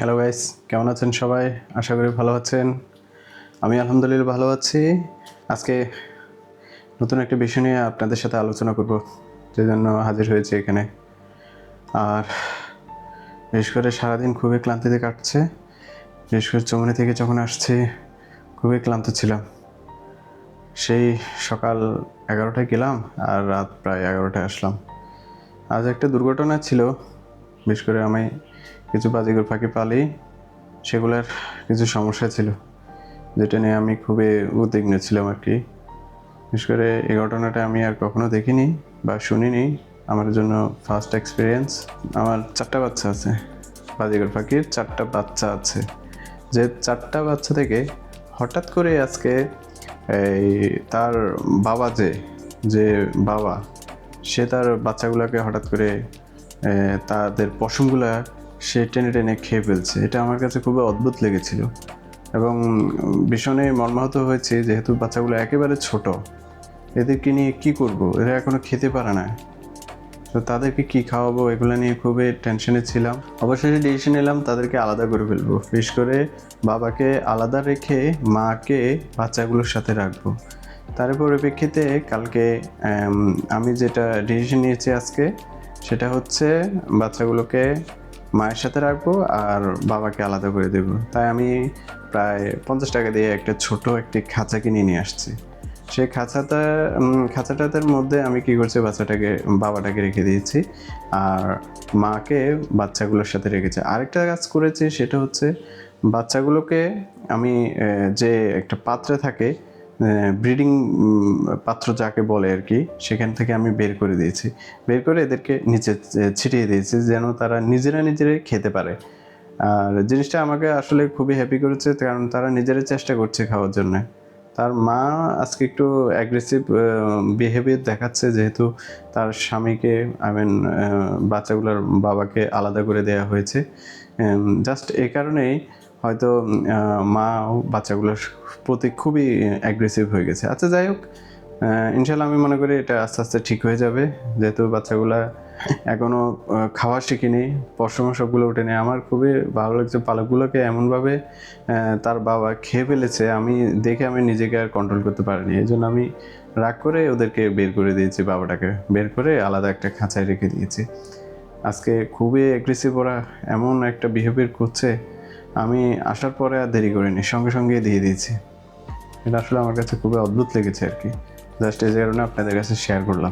Hello guys কেমন আছেন সবাই? আশা করি ভালো আছেন। আমি আলহামদুলিল্লাহ ভালো আছি। আজকে নতুন একটা বিষয় নিয়ে আপনাদের সাথে আলোচনা করব, যে জন্য হাজির হয়েছে এখানে। আর বিশেষ করে সারাদিন খুবই ক্লান্তিতে কাটছে। বিশেষ করে চমনি থেকে যখন আসছি, খুবই ক্লান্ত ছিলাম। সেই সকাল এগারোটায় গেলাম আর রাত প্রায় এগারোটায় আসলাম। আজ একটা দুর্ঘটনা ছিল। বিশেষ করে আমি কিছু বাজিগর পাখি পালি সেগুলোর কিছু সমস্যা ছিল, যেটা নিয়ে আমি খুবই উদ্বিগ্ন ছিলাম আর কি। বিশেষ করে এই ঘটনাটা আমি আর কখনো দেখিনি বা শুনিনি। আমার জন্য ফার্স্ট এক্সপিরিয়েন্স আমার চারটা বাচ্চা আছে। বাজিগর পাখির চারটা বাচ্চা আছে। যে চারটা বাচ্চা থেকে হঠাৎ করে আজকে এই তার বাবা যে যে বাবা, সে তার বাচ্চাগুলোকে হঠাৎ করে তাদের পশমগুলা সে টেনে টেনে খেয়ে ফেলছে। এটা আমার কাছে খুবই অদ্ভুত লেগেছিল এবং ভীষণই মর্মাহত হয়েছে যেহেতু বাচ্চাগুলো একেবারে ছোট। এদেরকে নিয়ে কি করব? এরা এখনও খেতে পারে না। তো তাদেরকে কি খাওয়াবো এগুলো নিয়ে খুবই টেনশনে ছিলাম। অবশেষে ডিসিশন নিলাম তাদেরকে আলাদা করে ফেলব। বিশেষ করে বাবাকে আলাদা রেখে মাকে বাচ্চাগুলোর সাথে রাখব। তার পরিপ্রেক্ষিতে কালকে আমি যেটা ডিসিশন নিয়েছি আজকে সেটা হচ্ছে বাচ্চাগুলোকে মায়ের সাথে রাখব আর বাবাকে আলাদা করে দেব। তাই আমি প্রায় পঞ্চাশ টাকা দিয়ে একটা ছোট একটি খাঁচা কিনে নিয়ে আসছি। সেই খাঁচাটা খাঁচাটাদের মধ্যে আমি কি করছি, বাচ্চাটাকে, বাবাটাকে রেখে দিয়েছি আর মাকে বাচ্চাগুলোর সাথে রেখেছি। আরেকটা কাজ করেছি সেটা হচ্ছে বাচ্চাগুলোকে আমি যে একটা পাত্রে থাকে ব্রিডিং পাত্র যাকে বলে আর কি, সেখান থেকে আমি বের করে দিয়েছি। বের করে এদেরকে নিচে ছিটিয়ে দিয়েছি, যেন তারা নিজেরা নিজেরাই খেতে পারে। আর জিনিসটা আমাকে আসলে খুবই হ্যাপি করেছে, কারণ তারা নিজেরাই চেষ্টা করছে খাওয়ার জন্য। তার মা আজকে একটু অ্যাগ্রেসিভ বিহেভিয়ার দেখাচ্ছে, যেহেতু তার স্বামীকে আই মিন বাচ্চাগুলোর বাবাকে আলাদা করে দেওয়া হয়েছে। জাস্ট এই কারণেই হয়তো মা ও বাচ্চাগুলোর প্রতি খুবই অ্যাগ্রেসিভ হয়ে গেছে। আচ্ছা যাই হোক ইনশাল্লাহ আমি মনে করি এটা আস্তে আস্তে ঠিক হয়ে যাবে। যেহেতু বাচ্চাগুলা এখনও খাওয়া শিখিনি, পশম সবগুলো ওঠেনি। আমার খুবই ভালো লাগছে পালকগুলোকে এমনভাবে তার বাবা খেয়ে ফেলেছে, আমি দেখে আমি নিজেকে আর কন্ট্রোল করতে পারিনি। এই জন্য আমি রাগ করে ওদেরকে বের করে দিয়েছি, বাবাটাকে বের করে আলাদা একটা খাঁচায় রেখে দিয়েছি। আজকে খুবই অ্যাগ্রেসিভ ওরা, এমন একটা বিহেভিয়ার করছে আমি আসার পরে আর দেরি করিনি, সঙ্গে সঙ্গে দিয়ে দিয়েছি। এটা আসলে আমার কাছে খুবই অদ্ভুত লেগেছে আর কি। জাস্ট এই কারণে আপনাদের কাছে শেয়ার করলাম।